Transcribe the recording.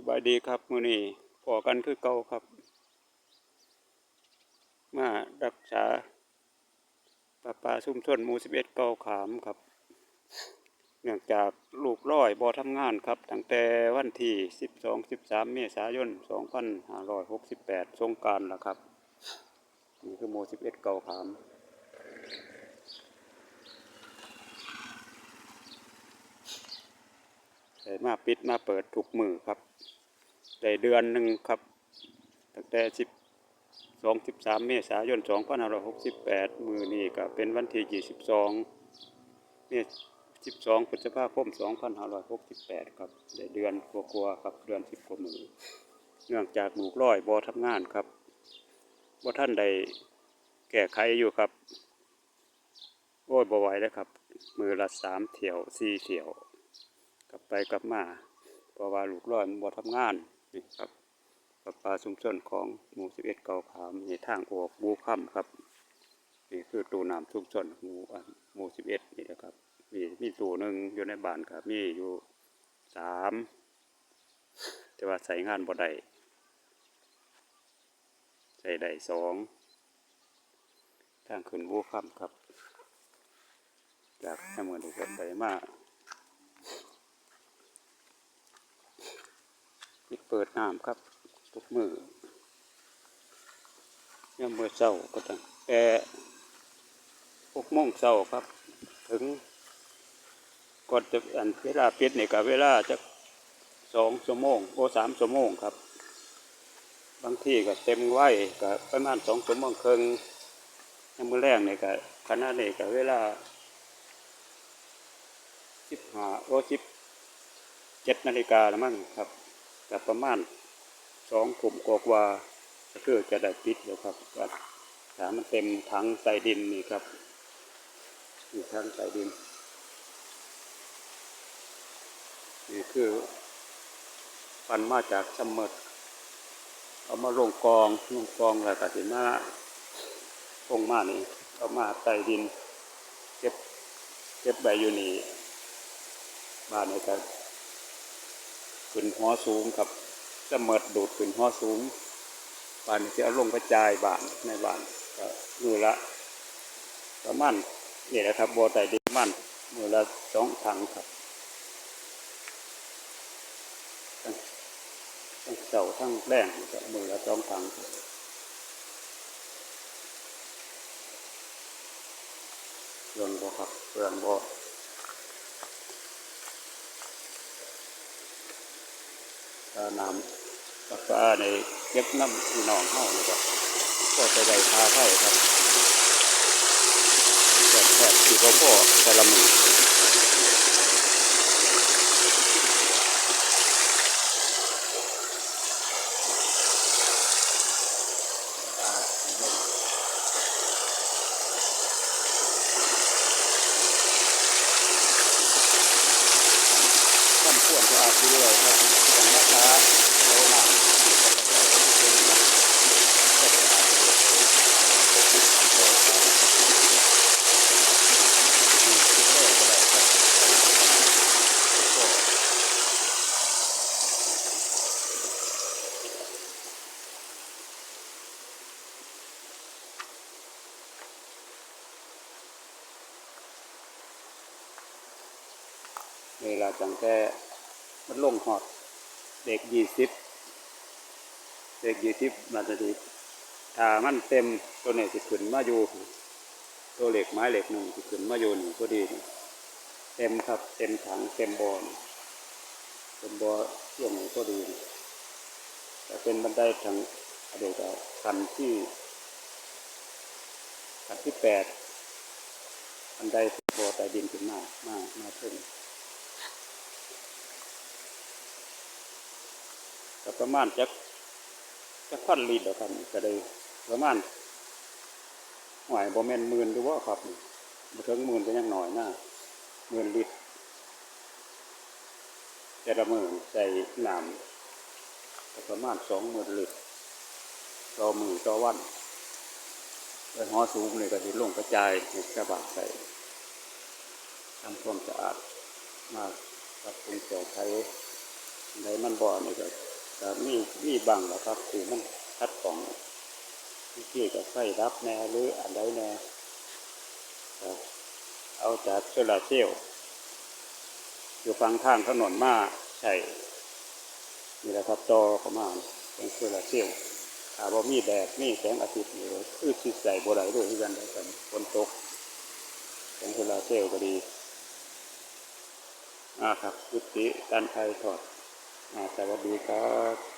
สบายดีครับมือนี้พอกันคือเก่าครับ มารักษาปลาปลาซุ่มชนมู่11เอ็ดเก่าขามครับ เนื่องจากลูกร้อยบ่ทำงานครับตั้งแต่วันที่12 13เมษายน2568สงกรานต์แล้วครับ นี่คือหมู่11เก่าขาม ได้มาปิดมาเปิดทุกมือครับได้เดือนหนึ่งครับตั้งแต่สิบสองสิบสามเมษายนสองพันห้าร้อยหกสิบแปดมือนี้ก็เป็นวันที่ยี่สิบสองเมษสิบสองพฤษภาคมสองพันห้าร้อยหกสิบแปดครับได้เดือนกว่าๆครับเดือนสิบกว่ามือเนื่องจากลูกร้อยบอทำงานครับบ่ท่านใดแก้ไขอยู่ครับโอ้ยบ่ไหวแล้วครับ มือละสามเที่ยวสี่เที่ยว กลับไปกลับมาเพราะว่าลูกร้อยมันบ่ทำงานนี่ครับปลาปลาชุมชนของหมู่สิบเอ็ดเก่าขามนี่ทางออกบูค่ำครับนี่คือตูน้ำชุมชนหมู่อะหมู่สิบเอ็ดนี่นะครับมีมีตูหนึ่งอยู่ในบ้านครับมีอยู่สามแต่ว่าใส่งานบ่ได้ใส่ได้สองทางขึ้นบูค่ำครับจากน้ำเงินที่เกิดไปมา เปิดน้ำครับทุกมือยามมือเศร้าก็ตั้งแต่หกโมงเศร้าครับ ถึงก่อนจะอันเวลาปิดนี่กับเวลาจะสองชั่วโมงโอสามชั่วโมงครับ บางที่ก็เต็มไว้ก็ประมาณสองชั่วโมงครึ่งยามมือแรกนี่ก็ขณะนี้ก็เวลาสิบห้าโอสิบเจ็ดนาฬิกาล้วมั้งครับ กับประมาณสองกลุ่มกว่าก็คือจะได้ปิดแล้วครับถามันเต็มถังใส่ดินนี่ครับนี่ถังใส่ดินนี่คือปันมาจากสมมดเอามาลงกองลงกองแล้วก็สิมาลงมานี่เอามาใส่ดิน เก็บเก็บใบอยู่นี่บ้านนี่ก็ ขึ้นหัวสูงครับจะเมิดดูดขึ้นหัวสูงบานนี้จะเอาลงกระจายบานในบานก็มือละประมาณนี่แหละครับบัวไตดินมันมือละสองถังครับทั้งเสาทั้งแรงนะครับมือละสองถังครับเรืองบ่ครับเรืองบ่ ถ้าน้ำปลาปลาในเก็บน้ำที่นองเข้านะครับก็จะได้พาไข่ครับแซ่บแซ่บที่พ่อพ่อแต่ละมือ ท่านควรจะอาบด้วยครับของราคาโลหะที่เป็นราคาที่เป็นราคาก็จะอาบอยู่ด้วยครับอืมคิดเลยก็ได้ครับก็เวลาจังแต่ มันลงหอด เด็กยี่สิบเด็กยี่สิบนาทีถ้ามันเต็มตัวนี้สิขึ้นมาอยู่ตัวเหล็กไม้เหล็กหนึ่งสิขึ้นมาอยู่นี่พอดีเต็มครับเต็มถังเต็มบอลเต็มบอช่วงนี้พอดีแต่เป็นบันไดทางเดี๋ยวจะคันที่คันที่แปดบันไดบอใต้ดินขึ้นมามามาถึง ก็ประมาณจักจักพันลิตรแล้วครับก็ได้ประมาณหน่วยบ่แมนหมื่นดูว่าครับบ่ถึงหมื่นก็ยังหน่อยนะหมื่นลิตรแต่ละมือใส่น้ำประมาณสองหมื่นลิตรต่อมือต่อวันโดยหอสูงนี่ก็สิลงกระจายให้กระบะใส่ทำความสะอาดมากปรับปรุงแก้ไขในมันบ่อนี่ก็ ก็มีมีบางแหล้วครับที่มันคัดของที่กับไฟรับแน่หรืออันใดแน่เอาจากโซลาร์เซลล์อยู่ฟังทางถนนมาใช่นี่แหละครับต่อเข้ามาเป็นโซลาร์เซลล์ถ้าว่ามีแดดมีแสงอาทิตย์นี่คือสิใส่บ่ได้ด้วยที่กันได้กันฝนตกเป็นโซลาร์เซลล์ก็ดีอ่าครับยุติการถ่ายทอด สวัสดีครับ